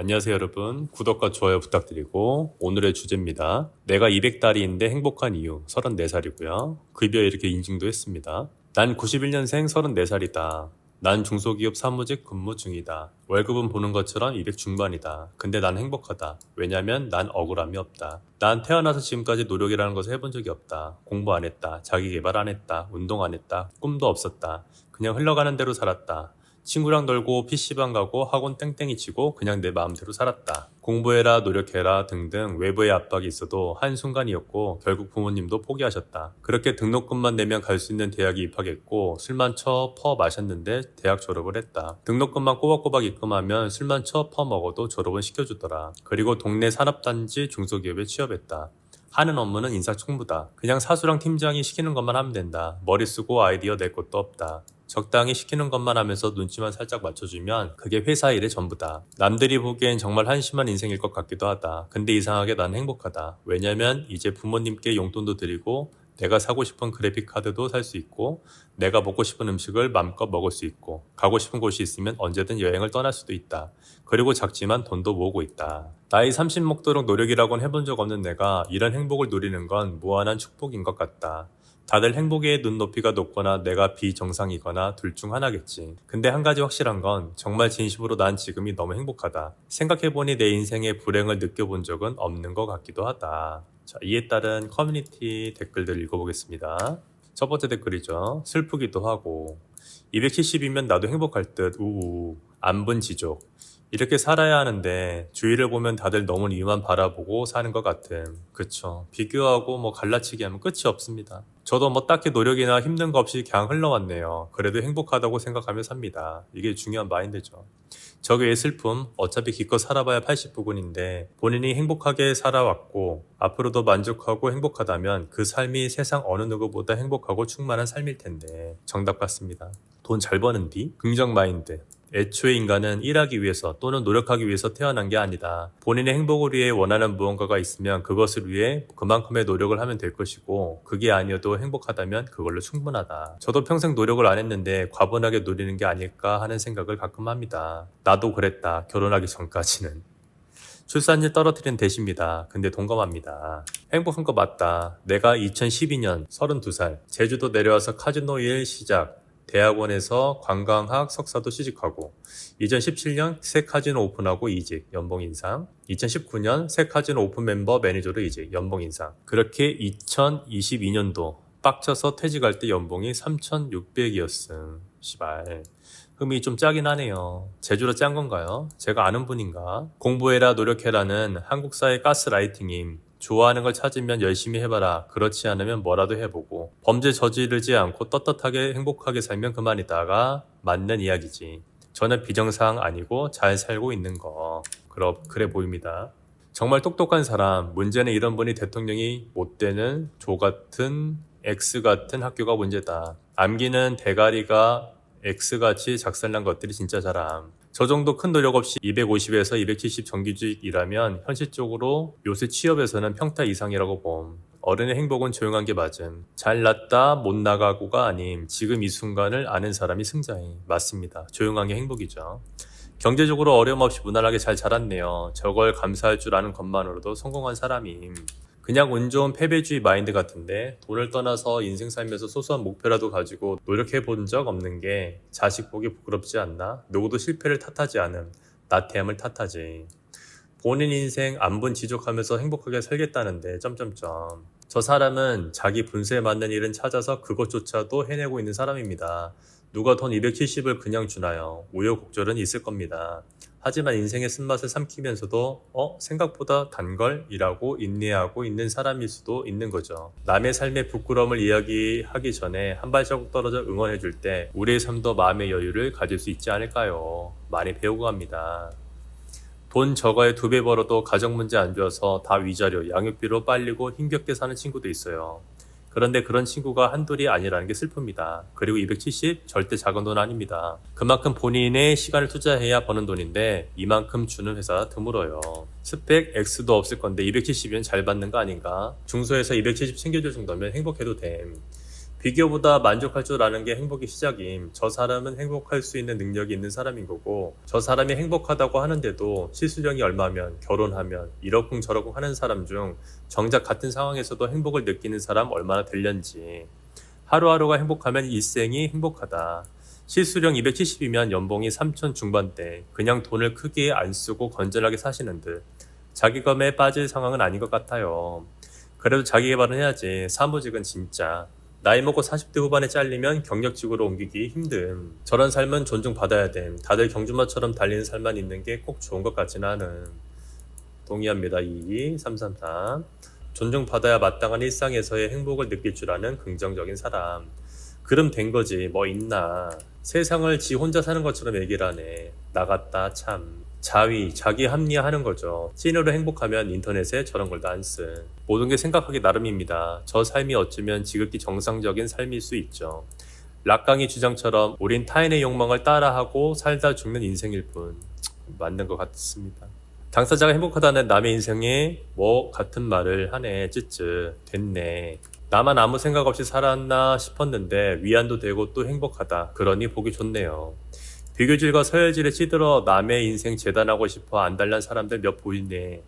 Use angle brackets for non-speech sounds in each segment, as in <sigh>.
안녕하세요 여러분. 구독과 좋아요 부탁드리고 오늘의 주제입니다. 내가 200달이인데 행복한 이유 34살이고요. 급여 이렇게 인증도 했습니다. 난 91년생 34살이다. 난 중소기업 사무직 근무 중이다. 월급은 보는 것처럼 200 중반이다. 근데 난 행복하다. 왜냐면 난 억울함이 없다. 난 태어나서 지금까지 노력이라는 것을 해본 적이 없다. 공부 안 했다. 자기 개발 안 했다. 운동 안 했다. 꿈도 없었다. 그냥 흘러가는 대로 살았다 친구랑 놀고 PC방 가고 학원 땡땡이 치고 그냥 내 마음대로 살았다. 공부해라, 노력해라 등등 외부의 압박이 있어도 한순간이었고 결국 부모님도 포기하셨다. 그렇게 등록금만 내면 갈 수 있는 대학에 입학했고 술만 쳐 퍼 마셨는데 대학 졸업을 했다. 등록금만 꼬박꼬박 입금하면 술만 쳐 퍼 먹어도 졸업은 시켜주더라. 그리고 동네 산업단지 중소기업에 취업했다. 하는 업무는 인사총무다. 그냥 사수랑 팀장이 시키는 것만 하면 된다. 머리 쓰고 아이디어 낼 것도 없다. 적당히 시키는 것만 하면서 눈치만 살짝 맞춰주면 그게 회사 일의 전부다. 남들이 보기엔 정말 한심한 인생일 것 같기도 하다. 근데 이상하게 난 행복하다. 왜냐면 이제 부모님께 용돈도 드리고 내가 사고 싶은 그래픽 카드도 살 수 있고 내가 먹고 싶은 음식을 맘껏 먹을 수 있고 가고 싶은 곳이 있으면 언제든 여행을 떠날 수도 있다. 그리고 작지만 돈도 모으고 있다. 나이 30 먹도록 노력이라곤 해본 적 없는 내가 이런 행복을 누리는 건 무한한 축복인 것 같다. 다들 행복의 눈높이가 높거나 내가 비정상이거나 둘 중 하나겠지. 근데 한 가지 확실한 건 정말 진심으로 난 지금이 너무 행복하다. 생각해보니 내 인생의 불행을 느껴본 적은 없는 것 같기도 하다. 자, 이에 따른 커뮤니티 댓글들 읽어보겠습니다. 첫 번째 댓글이죠. 슬프기도 하고 270이면 나도 행복할 듯 우우 안분 지족 이렇게 살아야 하는데 주위를 보면 다들 너무 이만 바라보고 사는 것 같은 그쵸? 비교하고 뭐 갈라치기 하면 끝이 없습니다. 저도 뭐 딱히 노력이나 힘든 거 없이 그냥 흘러왔네요. 그래도 행복하다고 생각하며 삽니다. 이게 중요한 마인드죠. 적의 슬픔 어차피 기껏 살아봐야 80부근인데 본인이 행복하게 살아왔고 앞으로도 만족하고 행복하다면 그 삶이 세상 어느 누구보다 행복하고 충만한 삶일 텐데. 정답 같습니다. 돈 잘 버는 뒤 긍정 마인드 애초에 인간은 일하기 위해서 또는 노력하기 위해서 태어난 게 아니다. 본인의 행복을 위해 원하는 무언가가 있으면 그것을 위해 그만큼의 노력을 하면 될 것이고 그게 아니어도 행복하다면 그걸로 충분하다. 저도 평생 노력을 안 했는데 과분하게 누리는 게 아닐까 하는 생각을 가끔 합니다. 나도 그랬다. 결혼하기 전까지는. 출산율 떨어뜨린 대시입니다. 근데 동감합니다. 행복한 거 맞다. 내가 2012년 32살 제주도 내려와서 카지노 일 시작. 대학원에서 관광학 석사도 취직하고 2017년 새 카지노 오픈하고 이직 연봉 인상 2019년 새 카지노 오픈 멤버 매니저로 이직 연봉 인상 그렇게 2022년도 빡쳐서 퇴직할 때 연봉이 3,600이었음 시발 흠이 좀 짜긴 하네요. 제주로 짠 건가요? 제가 아는 분인가? 공부해라 노력해라는 한국사의 가스라이팅임. 좋아하는 걸 찾으면 열심히 해봐라. 그렇지 않으면 뭐라도 해보고 범죄 저지르지 않고 떳떳하게 행복하게 살면 그만이다가 맞는 이야기지. 저는 비정상 아니고 잘 살고 있는 거. 그러, 그래 보입니다. 정말 똑똑한 사람. 문제는 이런 분이 대통령이 못 되는 조 같은 X 같은 학교가 문제다. 암기는 대가리가 X같이 작살난 것들이 진짜 잘함. 저 정도 큰 노력 없이 250에서 270 정규직이라면 현실적으로 요새 취업에서는 평타 이상이라고 봄. 어른의 행복은 조용한 게 맞음. 잘 났다 못 나가고가 아님 지금 이 순간을 아는 사람이 승자임. 맞습니다. 조용한 게 행복이죠. 경제적으로 어려움 없이 무난하게 잘 자랐네요. 저걸 감사할 줄 아는 것만으로도 성공한 사람임. 그냥 운 좋은 패배주의 마인드 같은데 돈을 떠나서 인생 살면서 소소한 목표라도 가지고 노력해 본 적 없는 게 자식 보기 부끄럽지 않나? 누구도 실패를 탓하지 않음. 나태함을 탓하지. 본인 인생 안분 지족하면서 행복하게 살겠다는데 점점점. 저 사람은 자기 분수에 맞는 일은 찾아서 그것조차도 해내고 있는 사람입니다. 누가 돈 270을 그냥 주나요? 우여곡절은 있을 겁니다. 하지만 인생의 쓴맛을 삼키면서도 어 생각보다 단걸이라고 인내하고 있는 사람일 수도 있는 거죠. 남의 삶의 부끄러움을 이야기하기 전에 한 발자국 떨어져 응원해 줄 때 우리의 삶도 마음의 여유를 가질 수 있지 않을까요? 많이 배우고 갑니다. 돈 저거에 두 배 벌어도 가정 문제 안 좋아서 다 위자료, 양육비로 빨리고 힘겹게 사는 친구도 있어요. 그런데 그런 친구가 한둘이 아니라는 게 슬픕니다. 그리고 270 절대 작은 돈 아닙니다. 그만큼 본인의 시간을 투자해야 버는 돈인데 이만큼 주는 회사 드물어요. 스펙 X도 없을 건데 270이면 잘 받는 거 아닌가? 중소에서 270 챙겨줄 정도면 행복해도 됨. 비교보다 만족할 줄 아는 게 행복의 시작임. 저 사람은 행복할 수 있는 능력이 있는 사람인 거고, 저 사람이 행복하다고 하는데도 실수령이 얼마면, 결혼하면, 이러쿵저러쿵 하는 사람 중 정작 같은 상황에서도 행복을 느끼는 사람 얼마나 될련지. 하루하루가 행복하면 일생이 행복하다. 실수령 270이면 연봉이 3천 중반대. 그냥 돈을 크게 안 쓰고 건전하게 사시는 듯. 자기검에 빠질 상황은 아닌 것 같아요. 그래도 자기 개발은 해야지. 사무직은 진짜. 나이 먹고 40대 후반에 잘리면 경력직으로 옮기기 힘듦. 저런 삶은 존중받아야 됨. 다들 경주마처럼 달리는 삶만 있는 게 꼭 좋은 것 같지는 않은. 동의합니다. 22333. 존중받아야 마땅한 일상에서의 행복을 느낄 줄 아는 긍정적인 사람. 그럼 된 거지. 뭐 있나. 세상을 지 혼자 사는 것처럼 얘기를 하네. 나갔다 참. 자위, 자기 합리화하는 거죠. 찐으로 행복하면 인터넷에 저런 걸다안 쓴. 모든 게 생각하기 나름입니다. 저 삶이 어쩌면 지극히 정상적인 삶일 수 있죠. 락강의 주장처럼 우린 타인의 욕망을 따라하고 살다 죽는 인생일 뿐. 맞는 것 같습니다. 당사자가 행복하다는 남의 인생에 뭐 같은 말을 하네. 쯔쯔. 됐네. 나만 아무 생각 없이 살았나 싶었는데 위안도 되고 또 행복하다. 그러니 보기 좋네요. 비교질과 서열질에 찌들어 남의 인생 재단하고 싶어 안달난 사람들 몇 보이네.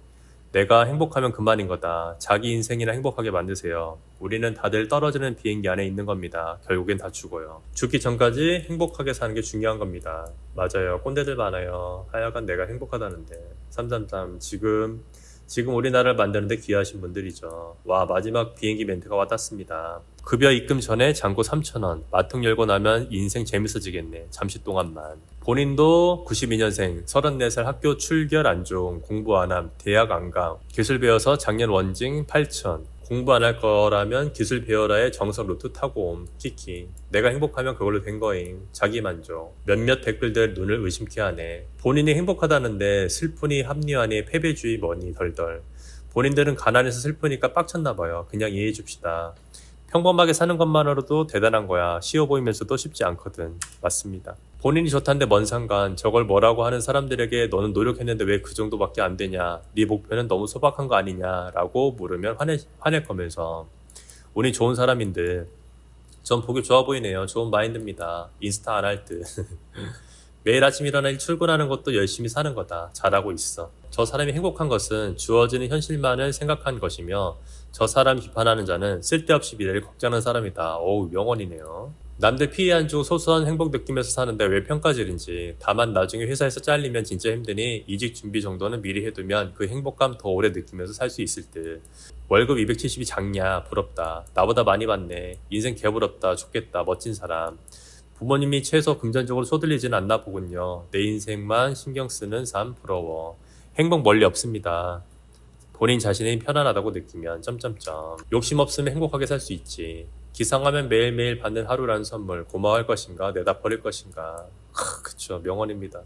내가 행복하면 그만인 거다. 자기 인생이나 행복하게 만드세요. 우리는 다들 떨어지는 비행기 안에 있는 겁니다. 결국엔 다 죽어요. 죽기 전까지 행복하게 사는 게 중요한 겁니다. 맞아요. 꼰대들 많아요. 하여간 내가 행복하다는데. 333 지금 지금 우리나라를 만드는데 기여하신 분들이죠. 와 마지막 비행기 멘트가 와닿습니다. 급여 입금 전에 잔고 3천원 마통 열고 나면 인생 재밌어지겠네. 잠시 동안만. 본인도 92년생 34살 학교 출결 안종 공부 안 함 대학 안강 기술 배워서 작년 원징 8천 공부 안 할 거라면 기술 배워라의 정석 루트 타고 옴. 키키 내가 행복하면 그걸로 된 거임. 자기 만족. 몇몇 댓글들 눈을 의심케 하네. 본인이 행복하다는데 슬프니 합리화니 패배주의 뭐니 덜덜. 본인들은 가난해서 슬프니까 빡쳤나 봐요. 그냥 이해해 줍시다. 평범하게 사는 것만으로도 대단한 거야. 쉬워 보이면서도 쉽지 않거든. 맞습니다. 본인이 좋다는데 뭔 상관. 저걸 뭐라고 하는 사람들에게 너는 노력했는데 왜 그 정도밖에 안 되냐. 네 목표는 너무 소박한 거 아니냐. 라고 물으면 화내, 화낼 거면서. 운이 좋은 사람인데. 전 보기 좋아 보이네요. 좋은 마인드입니다. 인스타 안 할 듯. <laughs> 매일 아침 일어나 출근하는 것도 열심히 사는 거다. 잘하고 있어. 저 사람이 행복한 것은 주어지는 현실만을 생각한 것이며 저 사람 비판하는 자는 쓸데없이 미래를 걱정하는 사람이다. 어우 명언이네요. 남들 피해 안 주고 소소한 행복 느끼면서 사는데 왜 평가질인지. 다만 나중에 회사에서 잘리면 진짜 힘드니 이직 준비 정도는 미리 해두면 그 행복감 더 오래 느끼면서 살 수 있을 듯. 월급 270이 작냐. 부럽다. 나보다 많이 받네. 인생 개부럽다. 좋겠다. 멋진 사람. 부모님이 최소 금전적으로 소들리지는 않나 보군요. 내 인생만 신경 쓰는 삶 부러워. 행복 멀리 없습니다. 본인 자신이 편안하다고 느끼면 점점점 욕심 없으면 행복하게 살 수 있지 기상하면 매일매일 받는 하루라는 선물 고마워할 것인가 내다 버릴 것인가. 크, 그쵸. 명언입니다.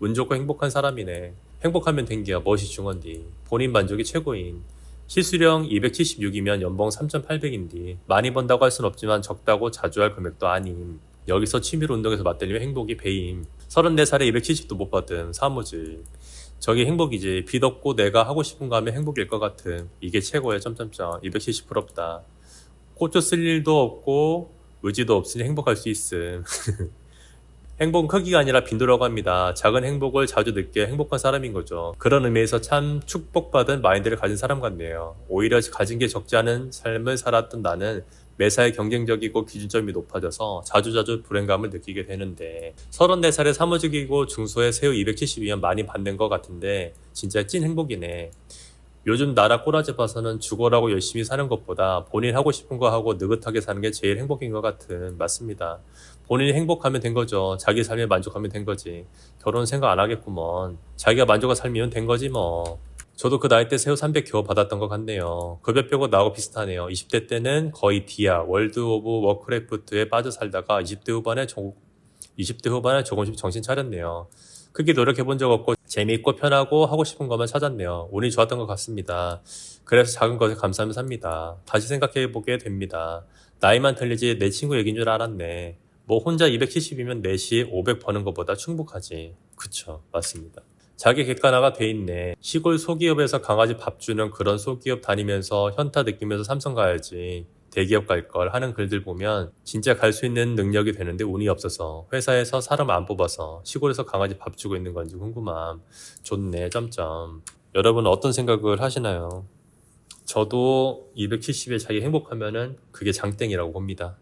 운 좋고 행복한 사람이네. 행복하면 된기야 멋이 중헌디. 본인 만족이 최고인. 실수령 276이면 연봉 3,800인디. 많이 번다고 할 순 없지만 적다고 자주 할 금액도 아님. 여기서 취미로 운동에서 맞들리면 행복이 배임. 34살에 270도 못 받은 사무직. 저기 행복이지. 빚 없고 내가 하고 싶은 거 하면 행복일 것 같은. 이게 최고야 점점점. 270 부럽다 쓸 일도 없고 의지도 없으니 행복할 수 있음. <laughs> 행복은 크기가 아니라 빈도라고 합니다. 작은 행복을 자주 느껴 행복한 사람인 거죠. 그런 의미에서 참 축복받은 마인드를 가진 사람 같네요. 오히려 가진 게 적지 않은 삶을 살았던 나는 매사에 경쟁적이고 기준점이 높아져서 자주자주 불행감을 느끼게 되는데 34살에 사무직이고 중소에 새우 270이면 많이 받는 것 같은데 진짜 찐 행복이네. 요즘 나라 꼬라지 봐서는 죽어라고 열심히 사는 것보다 본인 하고 싶은 거 하고 느긋하게 사는 게 제일 행복인 것 같은 맞습니다. 본인이 행복하면 된 거죠. 자기 삶에 만족하면 된 거지. 결혼 생각 안 하겠구먼. 자기가 만족한 삶이면 된 거지 뭐. 저도 그 나이 때 새우 300 겨우 받았던 것 같네요. 급여 빼고 나하고 비슷하네요. 20대 때는 거의 디아, 월드 오브 워크래프트에 빠져 살다가 20대 후반에 조, 20대 후반에 조금씩 정신 차렸네요. 크게 노력해 본 적 없고 재미있고 편하고 하고 싶은 것만 찾았네요. 운이 좋았던 것 같습니다. 그래서 작은 것에 감사하며 삽니다. 다시 생각해 보게 됩니다. 나이만 틀리지 내 친구 얘기인 줄 알았네. 뭐 혼자 270이면 넷이 500 버는 것보다 충분하지. 그쵸, 맞습니다. 자기 객관화가 돼 있네. 시골 소기업에서 강아지 밥 주는 그런 소기업 다니면서 현타 느끼면서 삼성 가야지. 대기업 갈 걸 하는 글들 보면 진짜 갈 수 있는 능력이 되는데 운이 없어서 회사에서 사람 안 뽑아서 시골에서 강아지 밥 주고 있는 건지 궁금함. 좋네. 점점. 여러분 어떤 생각을 하시나요? 저도 270에 자기 행복하면은 그게 장땡이라고 봅니다.